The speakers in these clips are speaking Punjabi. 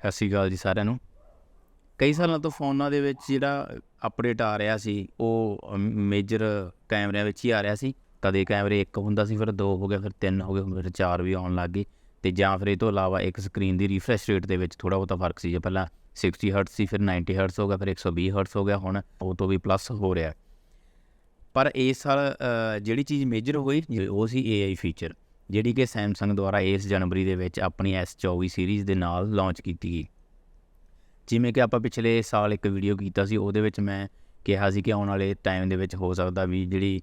ਸਤਿ ਸ਼੍ਰੀ ਅਕਾਲ ਜੀ ਸਾਰਿਆਂ ਨੂੰ। ਕਈ ਸਾਲਾਂ ਤੋਂ ਫੋਨਾਂ ਦੇ ਵਿੱਚ ਜਿਹੜਾ ਅਪਡੇਟ ਆ ਰਿਹਾ ਸੀ, ਉਹ ਮੇਜਰ ਕੈਮਰਿਆਂ ਵਿੱਚ ਹੀ ਆ ਰਿਹਾ ਸੀ। ਕਦੇ ਕੈਮਰੇ ਇੱਕ ਹੁੰਦਾ ਸੀ, ਫਿਰ ਦੋ ਹੋ ਗਿਆ ਫਿਰ ਤਿੰਨ ਹੋ ਗਏ, ਫਿਰ ਚਾਰ ਵੀ ਆਉਣ ਲੱਗ ਗਏ। ਤੇ ਜਾਂ ਫਿਰ ਇਹ ਤੋਂ ਇਲਾਵਾ ਇੱਕ ਸਕਰੀਨ ਦੀ ਰਿਫਰੈਸ਼ ਰੇਟ ਦੇ ਵਿੱਚ ਥੋੜਾ ਬਹੁਤਾ ਫ਼ਰਕ ਸੀ। ਜੇ ਪਹਿਲਾਂ 60 ਹਰਟਸ ਸੀ, ਫਿਰ 90 ਹਰਟਸ ਹੋ ਗਿਆ, ਫਿਰ 120 ਹਰਟਸ ਹੋ ਗਿਆ, ਹੁਣ ਉਹ ਤੋਂ ਵੀ ਪਲੱਸ ਹੋ ਰਿਹਾ। ਪਰ ਇਸ ਸਾਲ ਜਿਹੜੀ ਚੀਜ਼ ਮੇਜਰ ਹੋਈ, ਉਹ ਸੀ AI ਫੀਚਰ ਜਿਹੜੀ ਕਿ Samsung ਦੁਆਰਾ ਇਸ ਜਨਵਰੀ ਦੇ ਵਿੱਚ ਆਪਣੀ S24 ਸੀਰੀਜ਼ ਦੇ ਨਾਲ ਲਾਂਚ ਕੀਤੀ ਗਈ। ਜਿਵੇਂ ਕਿ ਆਪਾਂ ਪਿਛਲੇ ਸਾਲ ਇੱਕ ਵੀਡੀਓ ਕੀਤਾ ਸੀ, ਉਹਦੇ ਵਿੱਚ ਮੈਂ ਕਿਹਾ ਸੀ ਕਿ ਆਉਣ ਵਾਲੇ ਟਾਈਮ ਦੇ ਵਿੱਚ ਹੋ ਸਕਦਾ ਵੀ ਜਿਹੜੀ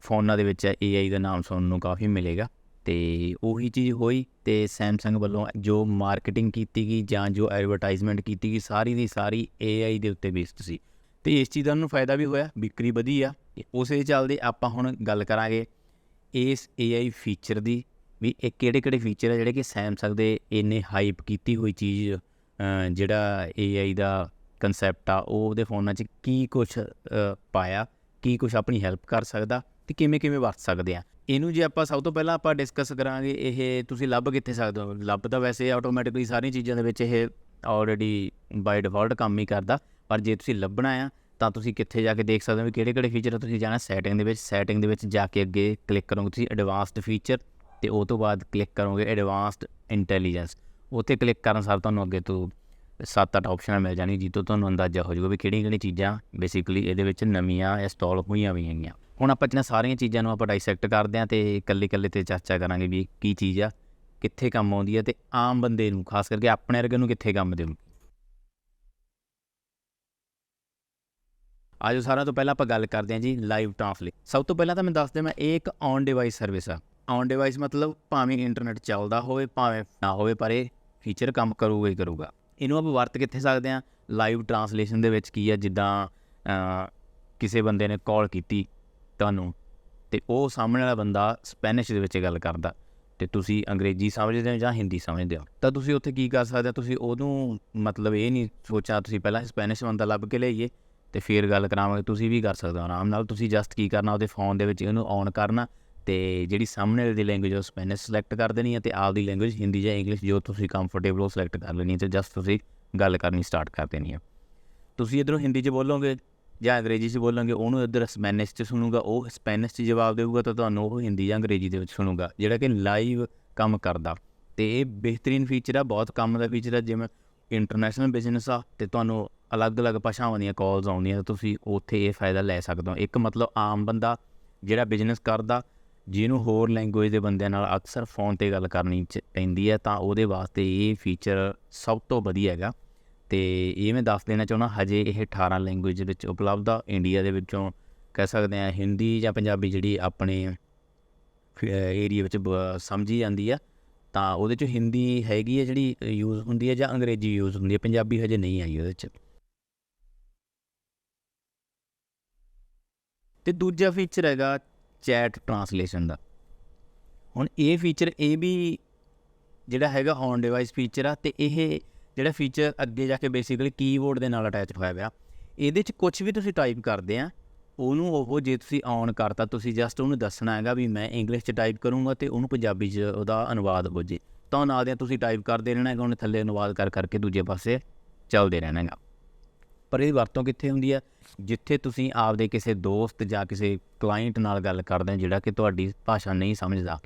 ਫੋਨਾਂ ਦੇ ਵਿੱਚ AI ਦਾ ਨਾਮ ਸੁਣਨ ਨੂੰ ਕਾਫੀ ਮਿਲੇਗਾ। ਤੇ ਉਹੀ ਚੀਜ਼ ਹੋਈ ਤੇ Samsung ਵੱਲੋਂ ਜੋ ਮਾਰਕੀਟਿੰਗ ਕੀਤੀ ਗਈ ਜਾਂ ਜੋ ਐਡਵਰਟਾਈਜ਼ਮੈਂਟ ਕੀਤੀ ਗਈ, ਸਾਰੀ ਦੀ ਸਾਰੀ AI ਦੇ ਉੱਤੇ ਬੇਸਡ ਸੀ। ਤੇ ਇਸ ਚੀਜ਼ ਦਾ ਉਹਨੂੰ ਫਾਇਦਾ ਵੀ ਹੋਇਆ, ਵਿਕਰੀ ਵਧੀ ਆ। ਉਸੇ ਚੱਲਦੇ ਆਪਾਂ ਹੁਣ ਗੱਲ ਕਰਾਂਗੇ ਇਸ AI ਫੀਚਰ ਦੀ ਵੀ ਇਹ ਕਿਹੜੇ ਕਿਹੜੇ ਫੀਚਰ ਆ ਜਿਹੜੇ ਕਿ ਸੈਮਸੰਗ ਦੇ ਇੰਨੇ ਹਾਈਪ ਕੀਤੀ ਹੋਈ ਚੀਜ਼ ਅ, ਜਿਹੜਾ AI ਦਾ ਕਨਸੈਪਟ ਆ ਉਹ ਉਹਦੇ ਫੋਨਾਂ 'ਚ ਕੀ ਕੁਝ ਪਾਇਆ ਕੀ ਕੁਝ ਆਪਣੀ ਹੈਲਪ ਕਰ ਸਕਦਾ ਤੇ ਕਿਵੇਂ ਕਿਵੇਂ ਵਰਤ ਸਕਦੇ ਆ। ਇਹਨੂੰ ਜੇ ਆਪਾਂ ਸਭ ਤੋਂ ਪਹਿਲਾਂ ਆਪਾਂ ਡਿਸਕਸ ਕਰਾਂਗੇ ਇਹ ਤੁਸੀਂ ਲੱਭ ਕਿੱਥੇ ਸਕਦੇ ਹੋ? ਲੱਭ ਤਾਂ ਵੈਸੇ ਆਟੋਮੈਟਿਕਲੀ ਸਾਰੀਆਂ ਚੀਜ਼ਾਂ ਦੇ ਵਿੱਚ ਇਹ ਆਲਰੇਡੀ ਬਾਈ ਡਿਫਾਲਟ ਕੰਮ ਹੀ ਕਰਦਾ ਪਰ ਜੇ ਤੁਸੀਂ ਲੱਭਣਾ ਆ ਤਾਂ ਤੁਸੀਂ ਕਿੱਥੇ ਜਾ ਕੇ ਦੇਖ ਸਕਦੇ ਹੋ ਵੀ ਕਿਹੜੇ ਕਿਹੜੇ ਫੀਚਰ ਤੁਸੀਂ ਜਾਣਾ ਸੈਟਿੰਗ ਦੇ ਵਿੱਚ ਸੈਟਿੰਗ ਦੇ ਵਿੱਚ ਜਾ ਕੇ ਅੱਗੇ ਕਲਿੱਕ ਕਰੋਗੇ ਤੁਸੀਂ ਐਡਵਾਂਸਡ ਫੀਚਰ ਤੇ ਉਹ ਤੋਂ ਬਾਅਦ ਕਲਿੱਕ ਕਰੋਗੇ ਐਡਵਾਂਸਡ ਇੰਟੈਲੀਜੈਂਸ ਉੱਥੇ ਕਲਿੱਕ ਕਰਨ ਸਾਰ ਤੁਹਾਨੂੰ ਅੱਗੇ ਤੋਂ ਸੱਤ ਅੱਠ ਆਪਸ਼ਨਾਂ ਮਿਲ ਜਾਣੀ ਜਿੱਤੋਂ ਤੁਹਾਨੂੰ ਅੰਦਾਜ਼ਾ ਹੋ ਜਾਊਗਾ ਵੀ ਕਿਹੜੀਆਂ ਕਿਹੜੀਆਂ ਚੀਜ਼ਾਂ ਬੇਸਿਕਲੀ ਇਹਦੇ ਵਿੱਚ ਨਵੀਆਂ ਇੰਸਟਾਲ ਹੋਈਆਂ ਵੀ ਹੈਗੀਆਂ। ਹੁਣ ਆਪਾਂ ਇਹਨਾਂ ਸਾਰੀਆਂ ਚੀਜ਼ਾਂ ਨੂੰ ਆਪਾਂ ਡਾਈਸੈਕਟ ਕਰਦੇ ਹਾਂ ਤੇ ਇਕੱਲੇ ਇਕੱਲੇ ਤੇ ਚਰਚਾ ਕਰਾਂਗੇ ਵੀ ਕੀ ਚੀਜ਼ ਆ, ਕਿੱਥੇ ਕੰਮ ਆਉਂਦੀ ਹੈ ਤੇ ਆਮ ਬੰਦੇ ਨੂੰ, ਖਾਸ ਕਰਕੇ ਆਪਣੇ ਵਰਗੇ ਨੂੰ ਕਿੱਥੇ ਕੰਮ ਦੇਊ ਆਜੋ ਸਾਰਿਆਂ ਤੋਂ ਪਹਿਲਾਂ ਆਪਾਂ ਗੱਲ ਕਰਦੇ ਹਾਂ ਜੀ ਲਾਈਵ ਟ੍ਰਾਂਸਲੇਟ ਸਭ ਤੋਂ ਪਹਿਲਾਂ ਤਾਂ ਮੈਂ ਦੱਸ ਦਿਆਂ, ਮੈਂ ਇਹ ਇੱਕ ਔਨ ਡਿਵਾਈਸ ਸਰਵਿਸ ਆ। ਔਨ ਡਿਵਾਈਸ ਮਤਲਬ ਭਾਵੇਂ ਇੰਟਰਨੈਟ ਚੱਲਦਾ ਹੋਵੇ, ਭਾਵੇਂ ਨਾ ਹੋਵੇ, ਪਰ ਇਹ ਫੀਚਰ ਕੰਮ ਕਰੂਗਾ ਹੀ ਕਰੂਗਾ। ਇਹਨੂੰ ਆਪਾਂ ਵਰਤ ਕਿੱਥੇ ਸਕਦੇ ਆ ਲਾਈਵ ਟ੍ਰਾਂਸਲੇਸ਼ਨ ਦੇ ਵਿੱਚ ਕੀ ਆ? ਜਿੱਦਾਂ ਕਿਸੇ ਬੰਦੇ ਨੇ ਕਾਲ ਕੀਤੀ ਤੁਹਾਨੂੰ, ਤੇ ਉਹ ਸਾਹਮਣੇ ਵਾਲਾ ਬੰਦਾ ਸਪੈਨਿਸ਼ ਦੇ ਵਿੱਚ ਗੱਲ ਕਰਦਾ, ਤੇ ਤੁਸੀਂ ਅੰਗਰੇਜ਼ੀ ਸਮਝਦੇ ਹੋ ਜਾਂ ਹਿੰਦੀ ਸਮਝਦੇ ਹੋ? ਤਾਂ ਤੁਸੀਂ ਉੱਥੇ ਕੀ ਕਰ ਸਕਦੇ ਹੋ? ਤੁਸੀਂ ਉਹਨੂੰ ਮਤਲਬ ਇਹ ਨਹੀਂ ਸੋਚਿਆ, ਤੁਸੀਂ ਪਹਿਲਾਂ ਸਪੈਨਿਸ਼ ਬੰਦਾ ਲੱਭ ਕੇ ਲਈਏ। ਤੇ ਫਿਰ ਗੱਲ ਕਰਾਵਾਂਗੇ, ਤੁਸੀਂ ਵੀ ਕਰ ਸਕਦੇ ਹੋ ਆਰਾਮ ਨਾਲ। ਤੁਸੀਂ ਜਸਟ ਕੀ ਕਰਨਾ, ਉਹਦੇ ਫੋਨ ਦੇ ਵਿੱਚ ਇਹਨੂੰ ਔਨ ਕਰਨਾ ਤੇ ਜਿਹੜੀ ਸਾਹਮਣੇ ਵਾਲੇ ਦੀ ਲੈਂਗੁਏਜ ਉਹ ਸਪੈਨਿਸ਼ ਸਿਲੈਕਟ ਕਰ ਦੇਣੀ ਹੈ ਤੇ ਆਪਦੀ ਲੈਂਗੁਏਜ ਹਿੰਦੀ ਜਾਂ ਇੰਗਲਿਸ਼ ਜੋ ਤੁਸੀਂ ਕੰਫਰਟੇਬਲ ਉਹ ਸਿਲੈਕਟ ਕਰ ਲੈਣੀ ਹੈ ਤੇ ਜਸਟ ਤੁਸੀਂ ਗੱਲ ਕਰਨੀ ਸਟਾਰਟ ਕਰ ਦੇਣੀ ਹੈ ਤੁਸੀਂ ਇਧਰੋਂ ਹਿੰਦੀ 'ਚ ਬੋਲੋਗੇ ਜਾਂ ਅੰਗਰੇਜ਼ੀ 'ਚ ਬੋਲੋਗੇ, ਉਹਨੂੰ ਇੱਧਰ ਸਪੈਨਿਸ਼ 'ਚ ਸੁਣੂਗਾ, ਉਹ ਸਪੈਨਿਸ਼ 'ਚ ਜਵਾਬ ਦੇਊਗਾ ਤਾਂ ਤੁਹਾਨੂੰ ਉਹ ਹਿੰਦੀ ਜਾਂ ਅੰਗਰੇਜ਼ੀ ਦੇ ਵਿੱਚ ਸੁਣੂਗਾ, ਜਿਹੜਾ ਕਿ ਲਾਈਵ ਕੰਮ ਕਰਦਾ। ਤੇ ਇਹ ਬਿਹਤਰੀਨ ਫੀਚਰ ਆ, ਬਹੁਤ ਕੰਮ ਦਾ ਫੀਚਰ ਆ, ਜਿਵੇਂ ਇੰਟਰਨੈਸ਼ਨਲ ਬਿਜ਼ਨਸ ਆ, ਤੇ ਤੁਹਾਨੂੰ ਅਲੱਗ-ਅਲੱਗ ਭਾਸ਼ਾਵਾਂ ਦੀਆਂ ਕਾਲਸ ਆਉਂਦੀਆਂ ਤਾਂ ਤੁਸੀਂ ਉੱਥੇ ਇਹ ਫਾਇਦਾ ਲੈ ਸਕਦੇ ਹੋ। ਇੱਕ ਮਤਲਬ ਆਮ ਬੰਦਾ ਜਿਹੜਾ ਬਿਜ਼ਨਸ ਕਰਦਾ, ਜਿਹਨੂੰ ਹੋਰ ਲੈਂਗੁਏਜ ਦੇ ਬੰਦਿਆਂ ਨਾਲ ਅਕਸਰ ਫੋਨ ਤੇ ਗੱਲ ਕਰਨੀ ਚ- ਪੈਂਦੀ ਹੈ, ਤਾਂ ਉਹਦੇ ਵਾਸਤੇ ਇਹ ਫੀਚਰ ਸਭ ਤੋਂ ਵਧੀਆ ਹੈਗਾ। ਤੇ ਇਹ ਮੈਂ ਦੱਸ ਦੇਣਾ ਚਾਹੁੰਦਾ, ਹਜੇ ਇਹ 18 ਲੈਂਗੁਏਜ ਵਿੱਚ ਉਪਲਬਧ ਆ। ਇੰਡੀਆ ਦੇ ਵਿੱਚੋਂ ਕਹਿ ਸਕਦੇ ਆ ਹਿੰਦੀ ਜਾਂ ਪੰਜਾਬੀ ਜਿਹੜੀ ਆਪਣੇ ਏਰੀਆ ਵਿੱਚ ਬ- ਸਮਝੀ ਜਾਂਦੀ ਆ, ਤਾਂ ਉਹਦੇ ਚ ਹਿੰਦੀ ਹੈਗੀ ਹੈ ਜਿਹੜੀ ਯੂਜ਼ ਹੁੰਦੀ ਹੈ ਜਾਂ ਅੰਗਰੇਜ਼ੀ ਯੂਜ਼ ਹੁੰਦੀ ਹੈ ਪੰਜਾਬੀ ਹਜੇ ਨਹੀਂ ਆਈ ਉਹਦੇ ਚ। ਤੇ ਦੂਜਾ ਫੀਚਰ ਹੈਗਾ ਚੈਟ ਟਰਾਂਸਲੇਸ਼ਨ ਦਾ। ਹੁਣ ਇਹ ਫੀਚਰ ਇਹ ਵੀ ਜਿਹੜਾ ਹੈਗਾ ਔਨ ਡਿਵਾਈਸ ਫੀਚਰ ਆ ਤੇ ਇਹ ਜਿਹੜਾ ਫੀਚਰ ਅੱਗੇ ਜਾ ਕੇ ਬੇਸਿਕਲੀ ਕੀਬੋਰਡ ਦੇ ਨਾਲ ਅਟੈਚ ਹੋਇਆ ਹੋਇਆ ਇਹਦੇ ਚ ਕੁਝ ਵੀ ਤੁਸੀਂ ਟਾਈਪ ਕਰਦੇ ਆ, ਉਹਨੂੰ ਉਹ ਜੇ ਤੁਸੀਂ ਔਨ ਕਰਤਾ, ਤੁਸੀਂ ਜਸਟ ਉਹਨੂੰ ਦੱਸਣਾ ਹੈਗਾ ਵੀ ਮੈਂ ਇੰਗਲਿਸ਼ ਚ ਟਾਈਪ ਕਰੂੰਗਾ ਤੇ ਉਹਨੂੰ ਪੰਜਾਬੀ ਚ ਉਹਦਾ ਅਨੁਵਾਦ ਹੋ ਜੇ। ਤਾਂ ਨਾਲ ਦੇ ਤੁਸੀਂ ਟਾਈਪ ਕਰਦੇ ਰਹਿਣਾ ਹੈਗਾ, ਉਹਨੇ ਥੱਲੇ ਅਨੁਵਾਦ ਕਰ ਕਰਕੇ ਦੂਜੇ ਪਾਸੇ ਚੱਲਦੇ ਰਹਿਣਾ ਹੈਗਾ। ਪਰ ਇਹ ਵਰਤੋਂ ਕਿੱਥੇ ਹੁੰਦੀ ਹੈ ਜਿੱਥੇ ਤੁਸੀਂ ਆਪਦੇ ਕਿਸੇ ਦੋਸਤ ਜਾਂ ਕਿਸੇ ਕਲਾਇੰਟ ਨਾਲ ਗੱਲ ਕਰਦੇ ਹੋ, ਜਿਹੜਾ ਕਿ ਤੁਹਾਡੀ ਭਾਸ਼ਾ ਨਹੀਂ ਸਮਝਦਾ,